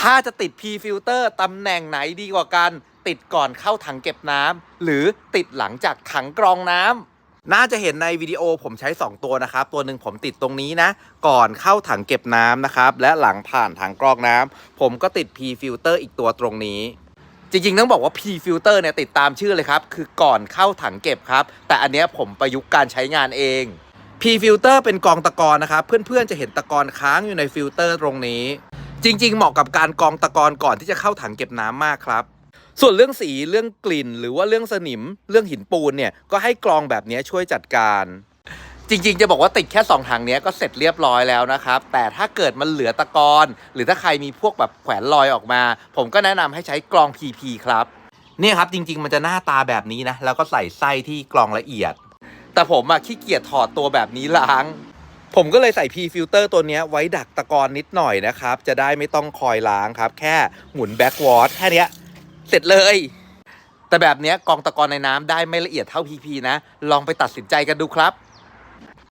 ถ้าจะติด P filter ตำแหน่งไหนดีกว่ากัน ติดก่อนเข้าถังเก็บน้ำหรือติดหลังจากถังกรองน้ำน่าจะเห็นในวิดีโอผมใช้ 2 ตัวนะครับ ตัวหนึ่งผมติดตรงนี้นะ ก่อนเข้าถังเก็บน้ำนะครับ และหลังผ่านถังกรองน้ำผมก็ติด P filter อีกตัวตรงนี้ จริงๆ ต้องบอกว่า P filter เนี่ยติดตามชื่อเลยครับ คือก่อนเข้าถังเก็บครับ แต่อันเนี้ยผมประยุกต์การใช้งานเอง P filter เป็นกองตะกอนนะครับ เพื่อนๆจะเห็นตะกอนค้างอยู่ในฟิลเตอร์ตรงนี้ จริง ๆ เหมาะกับการกรองตะกอนก่อนที่จะเข้าถังเก็บน้ำมากครับ ส่วนเรื่องสีเรื่องกลิ่น หรือว่าเรื่องสนิมเรื่องหินปูนเนี่ยก็ให้กรองแบบนี้ช่วยจัดการจริงๆ จะบอกว่าติดแค่ 2 ถังนี้ก็เสร็จเรียบร้อยแล้วนะครับ แต่ถ้าเกิดมันเหลือตะกอนหรือถ้าใครมีพวกแบบแขวนลอยออกมา ผมก็แนะนำให้ใช้กรอง PP ครับเนี่ยครับจริง ๆ มันจะหน้าตาแบบนี้นะ แล้วก็ใส่ไส้ที่กรองละเอียด แต่ผมอะขี้เกียจถอดตัวแบบนี้ล้าง ผมก็เลยใส่ P filter ตัวนี้ไว้ดักตะกอนนิดหน่อยนะครับ จะได้ไม่ต้องคอยล้างครับ แค่หมุน backward แค่นี้เสร็จเลย แต่แบบนี้กองตะกอนในน้ำได้ไม่ละเอียดเท่า PP นะ ลองไปตัดสินใจกันดูครับ